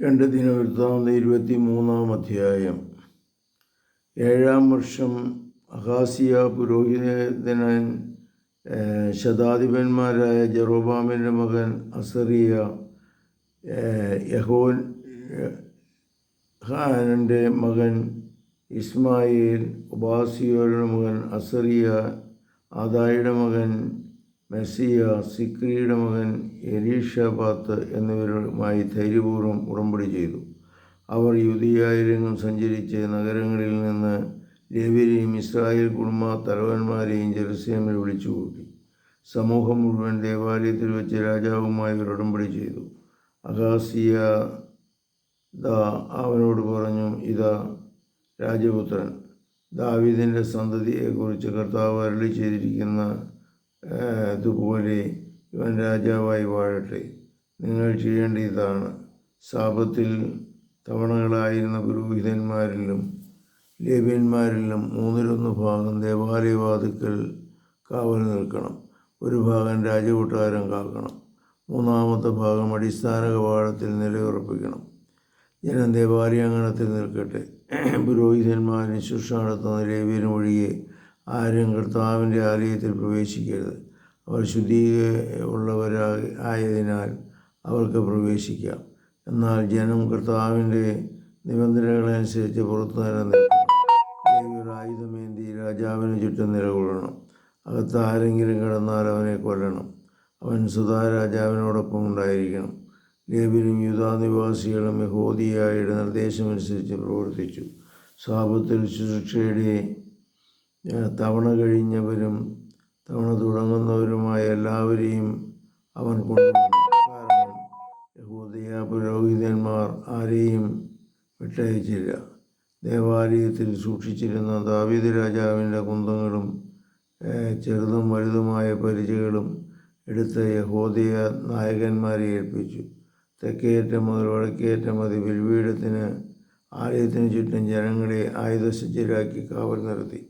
രണ്ട് ദിനവൃത്താന്ത ഇരുപത്തി മൂന്നാം അധ്യായം. ഏഴാം വർഷം അഹാസിയ പുരോഹിതനൻ ശതാധിപന്മാരായ ജെറോബാമിന്റെ മകൻ അസറിയ യഹോൻ ഹാനന്റെ മകൻ ഇസ്മായിൽ ഉബാസിയോയുടെ മകൻ അസറിയ ആദായുടെ മകൻ മെസ്സിയ സിക്രിയുടെ മകൻ എലീഷാബാത്ത് എന്നിവരുമായി ധൈര്യപൂർവം ഉടമ്പടി ചെയ്തു. അവർ യുതിയായിരങ്ങും സഞ്ചരിച്ച് നഗരങ്ങളിൽ നിന്ന് ലേവ്യരെയും ഇസ്രായേൽ കുടുംബ തലവന്മാരെയും ജെറുസലേമിൽ വിളിച്ചുകൂട്ടി. സമൂഹം മുഴുവൻ ദേവാലയത്തിൽ വെച്ച് രാജാവുമായി അവർ ഉടമ്പടി ചെയ്തു. അഗാസിയ ദ അവനോട് പറഞ്ഞു ഇതാ രാജപുത്രൻ ദാവീദിന്റെ സന്തതിയെക്കുറിച്ച് കർത്താവ് അരളി ചെയ്തിരിക്കുന്ന ഏഹ്, ഇതുപോലെ ഇവൻ രാജാവായി വാഴട്ടെ. നിങ്ങൾ ചെയ്യേണ്ട ഇതാണ് ശാപത്തിൽ തവണകളായിരുന്ന പുരോഹിതന്മാരിലും ലേവ്യന്മാരിലും മൂന്നിലൊന്ന് ഭാഗം ദേവാലയവാതുക്കൽ കാവൽ നിൽക്കണം. ഒരു ഭാഗം രാജകൊട്ടാരം കാക്കണം. മൂന്നാമത്തെ ഭാഗം അടിസ്ഥാന കവാടത്തിൽ നിലയുറപ്പിക്കണം. ജനം ദേവാലയാങ്കണത്തിൽ നിൽക്കട്ടെ. പുരോഹിതന്മാരും ശുശ്രൂഷ നടത്തുന്ന ലേവ്യനും ഒഴികെ ആരും കർത്താവിന്റെ ആലയത്തിൽ പ്രവേശിക്കരുത്. അവർ ശുദ്ധി ഉള്ളവരാ ആയതിനാൽ അവർക്ക് പ്രവേശിക്കാം. എന്നാൽ ജനം കർത്താവിന്റെ നിബന്ധനകളനുസരിച്ച് പുറത്തു ലേവ്യർ ആയുധമേന്തി രാജാവിന് ചുറ്റും നിലകൊള്ളണം. അകത്ത് ആരെങ്കിലും കിടന്നാൽ അവനെ കൊല്ലണം. അവൻ സുധാ രാജാവിനോടൊപ്പം ഉണ്ടായിരിക്കണം. ലേബിലും യുദ്ധാനിവാസികളും യഹോദിയായുടെ നിർദ്ദേശമനുസരിച്ച് പ്രവർത്തിച്ചു. സാപത്തിൽ ശുശ്രൂഷയുടെ തവണ കഴിഞ്ഞവരും തവണ തുടങ്ങുന്നവരുമായ എല്ലാവരെയും അവൻ കൊണ്ടുവന്നു. കാരണം യഹൂദിയ പുരോഹിതന്മാർ ആരെയും വിട്ടയച്ചില്ല. ദേവാലയത്തിൽ സൂക്ഷിച്ചിരുന്ന ദാവീദ് രാജാവിന്റെ കുന്തങ്ങളും ചെറുതും വലുതുമായ പരിചകളും എടുത്ത് യഹോദിയ നായകന്മാരെ ഏൽപ്പിച്ചു. തെക്കേയറ്റം മുതൽ വടക്കേയറ്റം മതി ബലിപീഠത്തിന് ആലയത്തിന് ചുറ്റും ജനങ്ങളെ ആയുധസജ്ജരാക്കി കാവൽ നിർത്തി.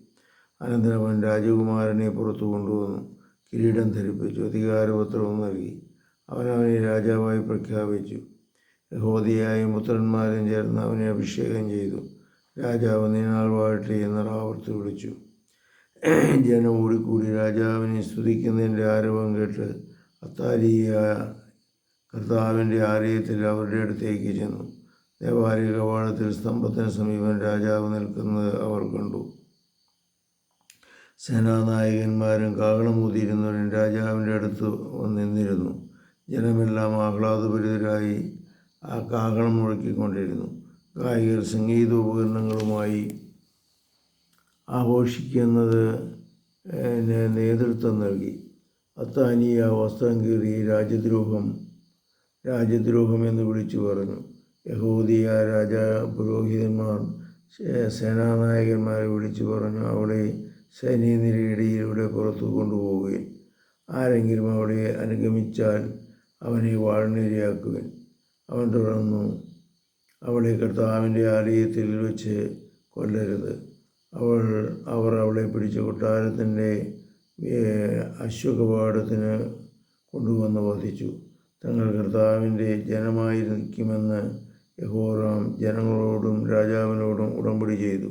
അനന്തരം അവൻ രാജകുമാരനെ പുറത്തു കൊണ്ടുവന്നു. കിരീടം ധരിപ്പിച്ചു. അധികാരപത്രവും നൽകി. അവൻ അവനെ രാജാവായി പ്രഖ്യാപിച്ചു. യഹോദിയായും പുത്രന്മാരും ചേർന്ന് അവനെ അഭിഷേകം ചെയ്തു. രാജാവ് നീനാൾ വാഴട്ടെ എന്ന് റാവർത്ത് വിളിച്ചു. ജനം ഓടിക്കൂടി. രാജാവിനെ സ്തുതിക്കുന്നതിന്റെ ആരവം കേട്ട് അത്താരിയായ കർത്താവിന്റെ ആലയത്തിൽ അവരുടെ അടുത്തേക്ക് ചെന്നു. ദേവാലയ കവാടത്തിൽ സ്തംഭത്തിന് സമീപം രാജാവ് നിൽക്കുന്നത് അവർ കണ്ടു. സേനാനായകന്മാരും കാഹളമൂതിയിരുന്നവരും രാജാവിന്റെ അടുത്ത് നിന്നിരുന്നു ജനമെല്ലാം ആഹ്ലാദപരിതരായി ആ കാഹളം മുഴക്കിക്കൊണ്ടിരുന്നു. ഗായകർ സംഗീത ഉപകരണങ്ങളുമായി ആഘോഷിക്കുന്നത് നേതൃത്വം നൽകി. അത്താനിയ വസ്ത്രം കീറി രാജദ്രോഹം രാജദ്രോഹം എന്ന് വിളിച്ചു പറഞ്ഞു. യഹൂദിയ രാജ പുരോഹിതന്മാർ സേനാനായകന്മാരെ വിളിച്ചു പറഞ്ഞു അവളെ നിരയിടയിലൂടെ പുറത്തു കൊണ്ടുപോവുകയും ആരെങ്കിലും അവളെ അനുഗമിച്ചാൽ അവനെ വാഴ്നിരയാക്കുവിൻ അവൻ തുടർന്നു അവളെ കർത്താവിന്റെ ആലയത്തിൽ വെച്ച് കൊല്ലരുത്. അവൾ അവർ അവളെ പിടിച്ച കൊട്ടാരത്തിന്റെ അശ്വകപാഠത്തിന് കൊണ്ടുവന്ന് വധിച്ചു. തങ്ങൾ കർത്താവിന്റെ ജനമായിരിക്കുമെന്ന് യഹോറാം ജനങ്ങളോടും രാജാവിനോടും ഉടമ്പടി ചെയ്തു.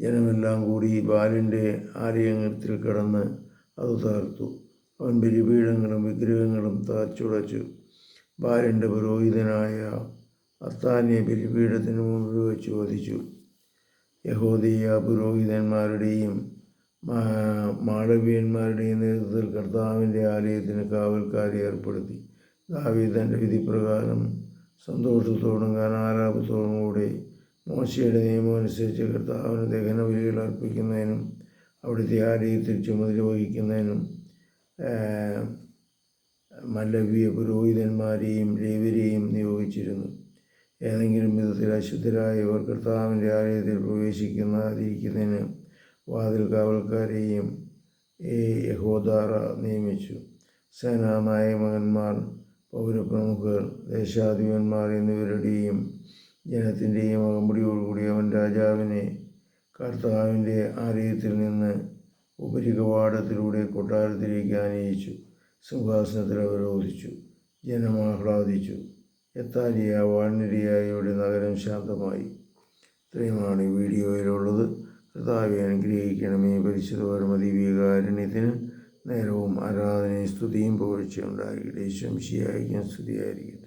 ജനമെല്ലാം കൂടി ബാലിന്റെ ആലയത്തിൽ കടന്ന് അത് തകർത്തു. അവൻ ബലിപീഠങ്ങളും വിഗ്രഹങ്ങളും തച്ചുടച്ചു ബാലിന്റെ പുരോഹിതനായ അത്താനെ ബലിപീഠത്തിന് മുമ്പിൽ വെച്ച് വധിച്ചു. യഹോദീയ പുരോഹിതന്മാരുടെയും മാളവ്യന്മാരുടെയും നേതൃത്വത്തിൽ കർത്താവിന്റെ ആലയത്തിന് കാവൽക്കാരെ ഏർപ്പെടുത്തി. ദാവീദ് തന്റെ വിധിപ്രകാരം സന്തോഷത്തോടും ഗാനാലാപത്തോടും കൂടി മോശയുടെ നിയമം അനുസരിച്ച് കർത്താവിന് ദഹന ബലികൾ അർപ്പിക്കുന്നതിനും അവിടുത്തെ ആലയത്തിൽ ചുമതല വഹിക്കുന്നതിനും മല്ലവ്യ പുരോഹിതന്മാരെയും ലേവരെയും നിയോഗിച്ചിരുന്നു. ഏതെങ്കിലും വിധത്തിൽ അശുദ്ധരായവർ കർത്താവിന്റെ ആലയത്തിൽ പ്രവേശിക്കുന്നതിരിക്കുന്നതിന് വാതിൽ കാവൽക്കാരെയും യഹോദാറ നിയമിച്ചു. സേനാനായകന്മാർ പൗരപ്രമുഖർ ദേശാധിപന്മാർ എന്നിവരുടെയും ജനത്തിന്റെയും അകമ്പടിയോടുകൂടി അവൻ രാജാവിനെ കർത്താവിന്റെ ആലയത്തിൽ നിന്ന് ഉപരികവാടത്തിലൂടെ കൊട്ടാരത്തിലേക്ക് ആനയിച്ചു. സിംഹാസനത്തിൽ അവരോധിച്ചു. ജനം ആഹ്ലാദിച്ചു. എത്താലിയ വാണിരിയായുടെ നഗരം ശാന്തമായി. ഇത്രയുമാണ് ഈ വീഡിയോയിലുള്ളത്. കർത്താവെ അനുഗ്രഹിക്കണമേ. പരിശുദ്ധ പരമദിവ്യകാരുണ്യത്തിന് നേരവും ആരാധനയും സ്തുതിയും പുകഴ്ചയുണ്ടായിരിക്കട്ടെ ശംശിയായിരിക്കും സ്തുതിയായിരിക്കും